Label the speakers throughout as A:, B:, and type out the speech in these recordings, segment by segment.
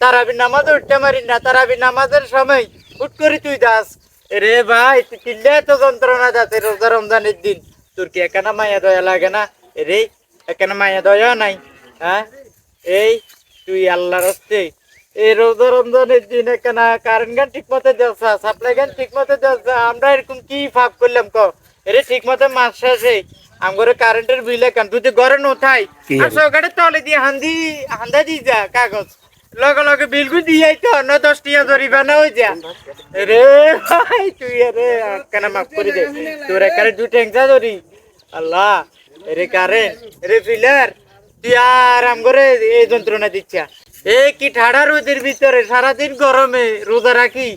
A: তারাবি নামাজ উঠতে পারি না তারাবি নামাজের সময় ফুট করে তুই দাস রে ভাই তুই কিনলে এত যন্ত্রণা যাচ্ছে রোজা রমজানের দিন। তোর কি এখানে মায়া দয়া লাগে না? রে এখানে মায়া দয়া নাই হ্যাঁ? এই তুই আল্লাহর হস্তে এই রোজা রমজানের দিন এখানে কারেন্ট গান ঠিক মতো দেওয়া সাপ্লাই গান ঠিক মতো দেওয়া আমরা এরকম কি ভাব করলাম ক? এরে ঠিক মতো মাস শেষে আমগরে কারেন্টের বিল এখান তুই তো ঘরে নোথাই
B: কি
A: আর সরকারের তলে দিয়ে হান্দি হান্দা দিয়ে যা কাগজ। লগে লগে বিলকুল দিয়ে তো অন্য দশ টিয়া জরিমানা হয়ে যা রে ভাই, তুই রে কেন মাফ করে দে। তোর একারে দু টেংসা ধরি আল্লাহ, রে কারে, রে ফিলার, তুই আর আম করে এই যন্ত্রণা দিচ্ছা। এ কি ঠাড়া রোদের ভিতরে, সারাদিন গরমে রোজা রাখি।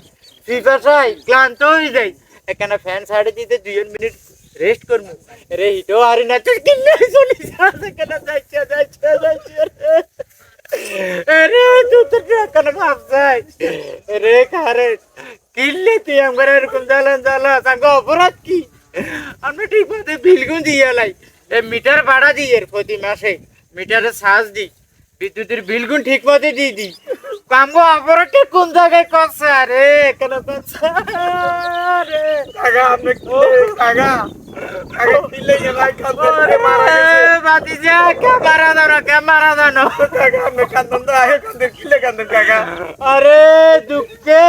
A: পিপাসাই ক্লান্ত হয়ে যাই। এখানে ফ্যান সাইডে দিতে দুই মিনিট রেস্ট করব রে হিটো আরে না, তুই কিনলে চলে যা এখানে যাইছে যাইছে যাইছে, রে। আরে তো কেন ভাবছাই রে কারে? কিনলে তুই আমার এরকম জ্বালান জ্বালা তাঙ্গ অপরাধ ঠিক মতো বিলগুন দিয়ে এ মিটার ভাড়া দিই এর প্রতি মাসে। মিটারে সাজ দিই বিদ্যুতের বিলগুন ঠিক মতো দিয়ে দিই কামগো অপরাধটা কোন জায়গায় করছে? আরে, কেন করছে? রে
B: কাকা, আপনি
A: আরে দুঃখে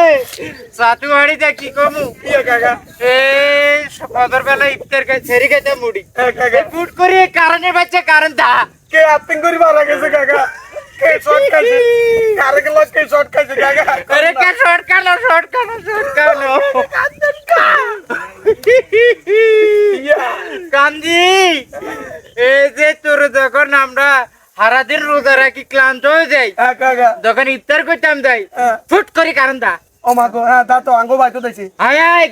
A: সাতু হাড়ি যা কি কমু?
B: কাকা?
A: এই সকালের বেলা ইফতার ছেড়ে খাইতে মুড়ি।
B: কাকা।
A: ফুট করে কারণে বাচ্চা কারণ দা
B: কে আত্মিং করি মারা গেছে কাকা?
A: কালো কালো শর্ট কালো কান্দি এই যে তোর যখন আমরা সারাদিন রোজা রাখি ক্লান্ত হয়ে যাই
B: হ্যাঁ
A: যখন ইফতার করতাম যাই
B: হ্যাঁ।
A: ফুট করে কারণ দা।
B: ও মা গো হ্যাঁ তা তো আঙ্গো বাইতো দিছি।
A: আয় আয়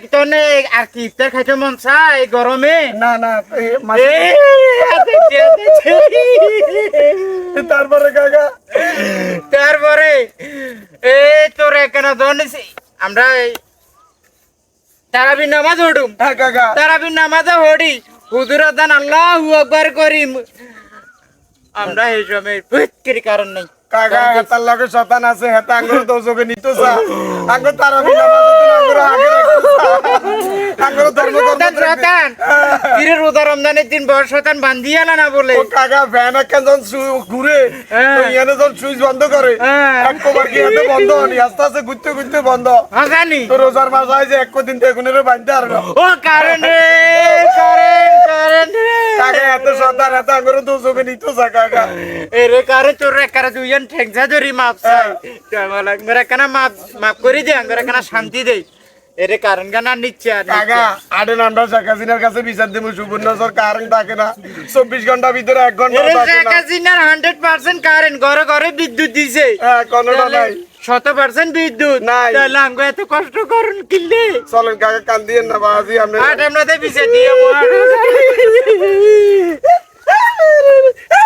A: আর কি ইফতার খাইতে মন চায় এই গরমে?
B: না না। তারপরে কাকা
A: তারপরে এই তোর এখানে ধরেছি আমরা এই তারাবি নামাজ হডুম
B: হ্যাঁ কাকা
A: তারাবি হডি দান আল্লাহ আকবার করিম। আমরা এই সময় ভুতকির কারণ নেই।
B: কাকা হেতার লগে শতান আছে হেতা আঙ্গুর দোষকে নিতো সা আঙ্গুর তারা
A: কিরে।
B: করে রোজার মাস হয় যে এক দিন আর
A: ও কারণে। শান্তি দে। এরে কারণ গানা নিচ্ছে।
B: কাকা আরে নামটা শেখ হাসিনার কাছে বিচার দেবো সুবর্ণ সর কারেন্ট থাকে না। চব্বিশ ঘণ্টা ভিতরে এক ঘণ্টা
A: শেখ হাসিনার হান্ড্রেড পার্সেন্ট কারেন্ট ঘরে ঘরে বিদ্যুৎ দিছে।
B: হ্যাঁ কোনোটা নাই।
A: শত পার্সেন্ট বিদ্যুৎ।
B: নাই।
A: তাহলে এত কষ্ট করুন কিনলে
B: চলেন কাকা কান দিয়ে না বাজি আমরা
A: আট আমরা দে পিছে দিয়ে